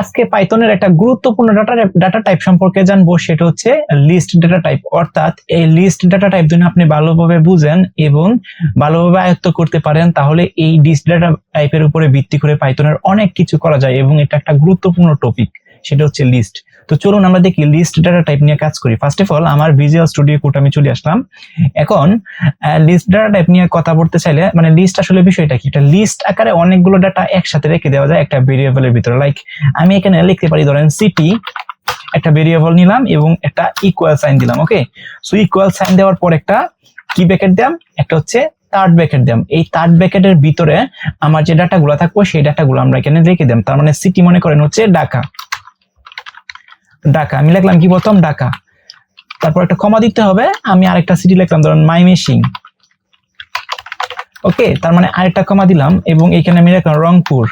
আজকে পাইথনের একটা গুরুত্বপূর্ণ ডাটা ডাটা টাইপ সম্পর্কে জানব, সেটা হচ্ছে লিস্ট ডাটা টাইপ অর্থাৎ এই লিস্ট ডাটা টাইপ যদি আপনি ভালোভাবে বুঝেন এবং ভালোভাবে আয়ত্ত করতে পারেন, তাহলে এই লিস্ট ডাটা টাইপের উপরে ভিত্তি করে পাইথনের অনেক কিছু করা যায় এবং এটা একটা গুরুত্বপূর্ণ টপিক সেটা হচ্ছে লিস্ট তো চলুন আমরা দেখি লিস্ট ডাটা টাইপ নিয়ে কাজ করি। ফার্স্ট অফ অল আমার ভিজুয়াল স্টুডিও কোড আমি চলে আসলাম। এখন লিস্ট ডাটা টাইপ নিয়ে কথা বলতে চাইলে মানে লিস্ট আসলে বিষয়টা কি? এটা লিস্ট আকারে অনেকগুলো ডাটা একসাথে রেখে দেওয়া যায় একটা ভেরিয়েবলের ভিতরে। লাইক আমি এখানে লিখতে পারি, ধরেন সিটি একটা ভেরিয়েবল নিলাম এবং একটা ইকুয়াল সাইন দিলাম ওকে সো ইকুয়াল সাইন দেওয়ার পর একটা কি ব্যাকেট দিলাম? একটা হচ্ছে থার্ড ব্যাকেট দিলাম। এই থার্ড ব্যাকেটের ভিতরে আমার যে ডাটাগুলো থাকব, সেই ডাটাগুলো আমরা এখানে রেখে দিলাম। তার মানে সিটি মনে করেন হচ্ছে ঢাকা। ঢাকা। আমি লিখলাম কি প্রথম? ঢাকা। তারপর একটা কমা দিতে হবে। আমি আরেকটা সিটি লিখলাম, ধরুন মাই মেশিং ওকে তার মানে আরেকটা কমা দিলাম এবং এখানে আমি লিখলাম রংপুর।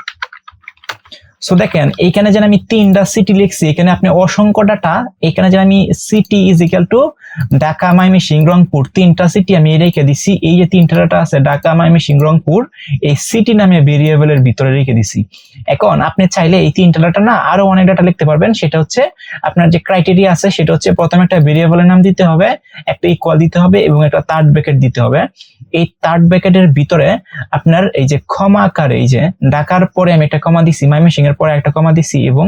সো দেখেন, এইখানে যেন আমি তিনটা সিটি লিখছি, এখানে আপনি অসংখ্য ডাটা এখানে যেন আমি city is equal to Dhaka Mymensingh Rangpur তিনটা সিটি আমি রেখে দিছি। এই যে তিনটা ডাটা আছে, ঢাকা মাইমিসিং রংপুর এই সিটি নামে ভেরিয়েবলের ভিতরে রেখে দিছি। এখন আপনি চাইলে এই তিনটা ডাটা না আরও অনেক ডাটা লিখতে পারবেন। সেটা হচ্ছে আপনার যে ক্রাইটেরিয়া আছে, সেটা হচ্ছে প্রথমে একটা ভেরিয়েবলের নাম দিতে হবে, একটা ইকুয়াল দিতে হবে এবং একটা থার্ড ব্র্যাকেট দিতে হবে। এই থার্ড ব্র্যাকেটের ভিতরে আপনার এই যে ক্ষমা আকারে, এই যে ঢাকার পরে আমি একটা কমা দিছি মাইমেসিং এর পরে একটা কমা দিছি এবং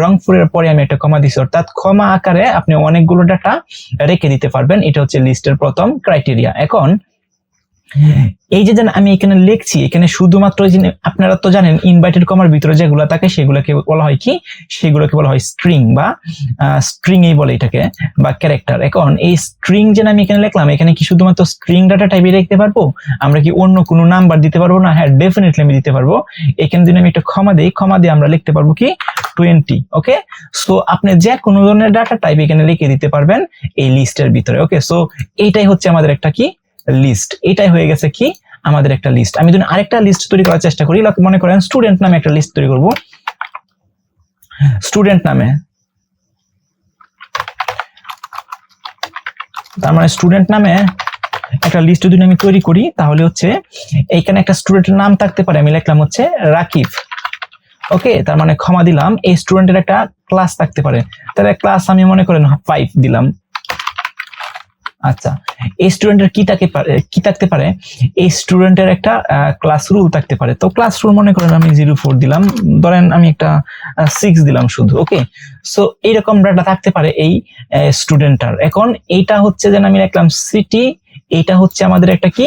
রংপুরের পরে আমি একটা কমা দিছি। অর্থাৎ ক্ষমা আকারে আপনি অনেকগুলো ডাটা রেখে দিতে পারবেন। এটা হচ্ছে লিস্টের প্রথম ক্রাইটেরিয়া এখন এই যে যেন আমি এখানে লিখছি, এখানে শুধুমাত্র আপনারা তো জানেন ইনভাইটেড কমার ভিতরে যেগুলো থাকে, সেগুলোকে বলা হয় কি? সেগুলোকে বলা হয় স্ট্রিং বা স্ট্রিং এই বলে এটাকে, বা ক্যারেক্টার এখন এই স্ট্রিং যেন আমি এখানে লিখলাম, এখানে কি শুধুমাত্র স্ট্রিং ডাটা টাইপে লিখতে পারব? আমরা কি অন্য কোনো নাম্বার দিতে পারব না? হ্যাঁ ডেফিনেটলি আমি দিতে পারব। এখানে যদি আমি একটা ক্ষমা দিই ক্ষমা দিয়ে আমরা লিখতে পারব কি? টোয়েন্টি ওকে সো আপনি যে কোনো ধরনের ডাটা টাইপ এখানে লিখে দিতে পারবেন এই লিস্টের ভিতরে ওকে সো এইটাই হচ্ছে আমাদের একটা কি? লিস্ট এটাই হয়ে গেছে কি? আমাদের একটা লিস্ট আমি যদি আরেকটা লিস্ট তৈরি করার চেষ্টা করি মনে করেন স্টুডেন্ট নামে একটা লিস্ট তৈরি করব। স্টুডেন্ট নামে। তার মানে স্টুডেন্ট নামে একটা লিস্ট যদি আমি তৈরি করি, তাহলে হচ্ছে এইখানে একটা স্টুডেন্টের নাম থাকতে পারে। আমি লিখলাম হচ্ছে রাকিব। ওকে, তার মানে ক্ষমা দিলাম। এই স্টুডেন্টের একটা ক্লাস থাকতে পারে। তাহলে ক্লাস আমি মনে করেন ফাইভ দিলাম। আচ্ছা এই স্টুডেন্টের কি থাকে কি থাকতে পারে? এই স্টুডেন্টের একটা ক্লাস রুল থাকতে পারে। তো ক্লাস রুল মনে করেন আমি জিরো ফোর দিলাম, ধরেন আমি একটা সিক্স দিলাম শুধু ওকে সো এইরকম ডাটা থাকতে পারে এই স্টুডেন্টটার এখন এইটা হচ্ছে যেন আমি লিখলাম সিটি এটা হচ্ছে আমাদের একটা কি?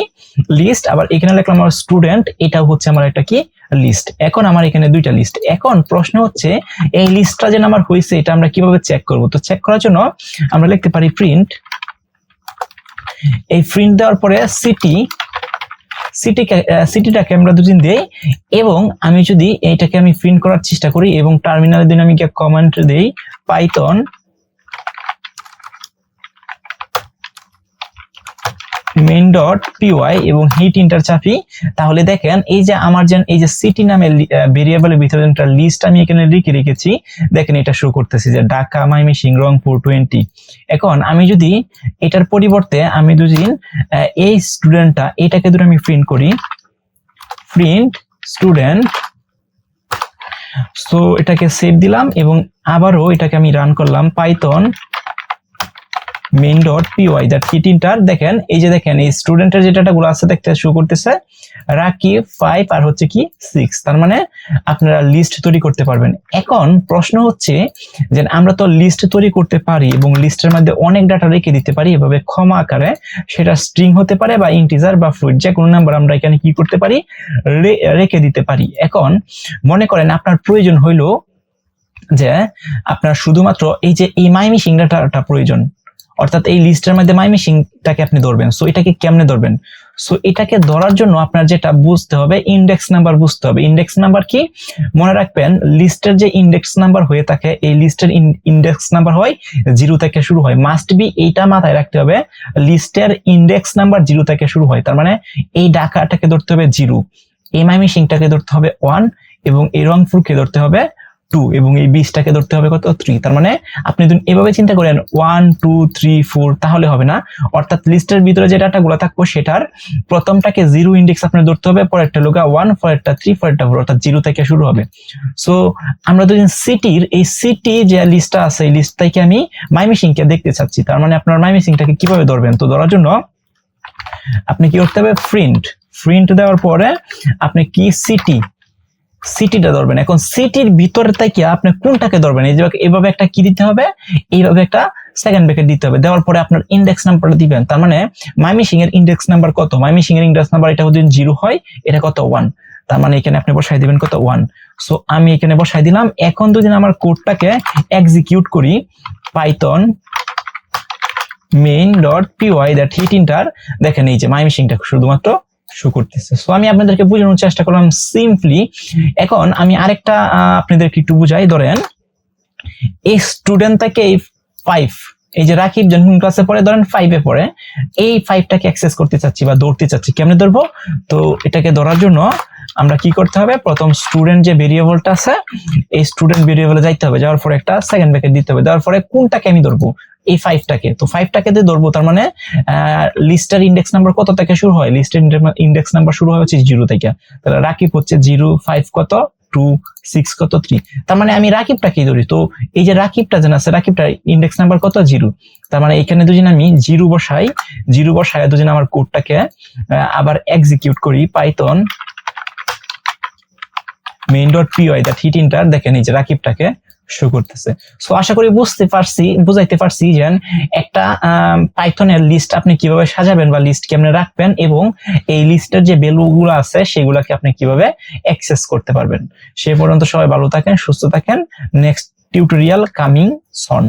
লিস্ট আবার এখানে লিখলাম আমার স্টুডেন্ট এটাও হচ্ছে আমার একটা কি? লিস্ট এখন আমার এখানে দুইটা লিস্ট এখন প্রশ্ন হচ্ছে, এই লিস্টটা যেন আমার হয়েছে এটা আমরা কীভাবে চেক করব? তো চেক করার জন্য আমরা লিখতে পারি প্রিন্ট এই প্রিন্ট দেওয়ার পরে সিটি সিটি সিটিটাকে আমরা দুদিন দিই এবং আমি যদি এইটাকে আমি প্রিন্ট করার চেষ্টা করি এবং টার্মিনালে দিন আমি কমান্ড দেই পাইথন মেইন ডট পিওয়াই এবং হিট ইন্টার চাপি। তাহলে দেখেন, এই যে আমার যেন, এই যে সিটি নামে ভেরিয়েবলের ভিতরে একটা লিস্ট আমি এখানে লিখে রেখেছি। দেখেন এটা শো করতেছি যে ঢাকা মাইমিসিং রংপুর টোয়েন্টি এখন আমি যদি এটার পরিবর্তে আমি দুদিন এই স্টুডেন্টটা এটাকে ধরে আমি প্রিন্ট করি। প্রিন্ট স্টুডেন্ট সো এটাকে সেভ দিলাম এবং আবারও এটাকে আমি রান করলাম Python main dot PY that hit enter দেখেন, এই যে দেখেন, এই স্টুডেন্টের যে ডাটাগুলো আছে, দেখতে শুরু করতেছে রাকি ফাইভ আর হচ্ছে কি সিক্স তার মানে আপনারা লিস্ট তৈরি করতে পারবেন। এখন প্রশ্ন হচ্ছে যে আমরা তো লিস্ট তৈরি করতে পারি এবং লিস্টের মধ্যে অনেক ডাটা রেখে দিতে পারি, এভাবে ক্ষমা আকারে সেটা স্ট্রিং হতে পারে বা ইন্টিজার বা ফ্লুইড যে কোনো নাম্বার আমরা এখানে কি করতে পারি? রেখে দিতে পারি। এখন মনে করেন আপনার প্রয়োজন হইল যে আপনার শুধুমাত্র এই যে এই মাইমিসিং ডাটাটা প্রয়োজন। অর্থাৎ এই লিস্টের মধ্যে মাই মাইমিসিংটাকে আপনি ধরবেন। সো এটাকে কেমনে ধরবেন? সো এটাকে ধরার জন্য আপনার যেটা বুঝতে হবে ইন্ডেক্স নাম্বার বুঝতে হবে। ইন্ডেক্স নাম্বার কি? মনে রাখবেন, লিস্টের যে ইন্ডেক্স নাম্বার হয়ে থাকে, এই লিস্টের ইন্ডেক্স নাম্বার হয় জিরো থেকে শুরু হয়। মাস্ট বি এইটা মাথায় রাখতে হবে, লিস্টের ইন্ডেক্স নাম্বার জিরো থেকে শুরু হয়। তার মানে এই ডাকাটাকে ধরতে হবে জিরো। এই মাইমিসিংটাকে ধরতে হবে ওয়ান এবং এই রংপুরকে ধরতে হবে টু এবং এই বিশটাকে ধরতে হবে কত? থ্রি তার মানে আপনি যদি এভাবে চিন্তা করেন ওয়ান টু থ্রি ফোর তাহলে হবে না। অর্থাৎ লিস্টের ভিতরে যে ডাটাগুলো থাকব সেটার প্রথমটাকে জিরো ইন্ডেক্স আপনি ধরতে হবে, পরেরটা লোকা ওয়ান পরেরটা থ্রি পরেরটা ফোর অর্থাৎ জিরো থেকে শুরু হবে। সো আমরা যদি সিটির এই সিটি যে লিস্টটা আছে, এই লিস্ট থেকে আমি মাইমিসিংকে দেখতে চাচ্ছি, তার মানে আপনার মাইমিসিংটাকে কীভাবে ধরবেন? তো ধরার জন্য আপনি কি করতে হবে? প্রিন্ট প্রিন্ট দেওয়ার পরে আপনি কি সিটি সিটিটা ধরবেন। এখন সিটির ভিতরে থেকে আপনি কোনটাকে ধরবেন? এই যে এভাবে একটা কি দিতে হবে? এইভাবে একটা সেকেন্ড ব্রেকেট দিতে হবে। দেওয়ার পরে আপনার ইন্ডেক্স নাম্বারটা দিবেন। তার মানে মাইমিসিং এর ইন্ডেক্স নাম্বার কত? মাইমিসিং এর ইন্ডেক্স নাম্বার এটা যদি জিরো হয়, এটা কত? ওয়ান তার মানে এখানে আপনি বসাই দিবেন কত? ওয়ান সো আমি এখানে বসাই দিলাম। এখন যদি আমার কোডটাকে এক্সিকিউট করি Python main dot PY that hit enter দেখেন এই যে মাইমিসিংটা শুধুমাত্র শো করতেছে। সো আমি আপনাদেরকে বোঝানোর চেষ্টা করলাম সিম্পলি এখন আমি আরেকটা আপনাদেরকে একটু বুঝাই, ধরেন এই স্টুডেন্ট থেকে এই ফাইভ এই যে রাকিব যখন ক্লাসে পড়ে, ধরেন ফাইভে পড়ে, এই ফাইভটাকে অ্যাক্সেস করতে চাচ্ছি বা ধরতে চাচ্ছি, কেমনে ধরবো তো এটাকে ধরার জন্য আমরা কি করতে হবে? প্রথম স্টুডেন্ট যে ভেরিয়েবলটা আছে, এই স্টুডেন্ট ভেরিয়েবলে যাইতে হবে, যাওয়ার পরে একটা সেকেন্ড ব্র্যাকেট দিতে হবে দেওয়ার পরে কোনটাকে আমি ধরবো? এই ফাইভটাকে তো ফাইভটাকে দিয়ে ধরবো, তার মানে লিস্টের ইন্ডেক্স নাম্বার কত থেকে শুরু হয়? লিস্টের ইন্ডেক্স নাম্বার শুরু হয় হচ্ছে জিরো থেকে। তাহলে রাকিব হচ্ছে জিরো ফাইভ কত? টু সিক্স কত? থ্রি তার মানে আমি রাকিবটাকেই ধরি। তো এই যে রাকিবটা যেন আছে রাকিবটা ইন্ডেক্স নাম্বার কত? জিরো তার মানে এখানে দুজন আমি জিরো বসাই। জিরো বসাই দুজন আমার কোডটাকে আবার এক্সিকিউট করি Python main dot PY that hit enter দেখেন এই যে রাকিবটাকে। শো করতেছে। সো আশা করি বুঝতে পারছি, বুঝাইতে পারছি যে একটা পাইথনের লিস্ট আপনি কীভাবে সাজাবেন বা লিস্ট কেমনে রাখবেন এবং এই লিস্টের যে ভ্যালুগুলো আছে, সেগুলোকে আপনি কীভাবে অ্যাক্সেস করতে পারবেন। সে পর্যন্ত সবাই ভালো থাকেন, সুস্থ থাকেন। নেক্সট টিউটোরিয়াল কামিং সন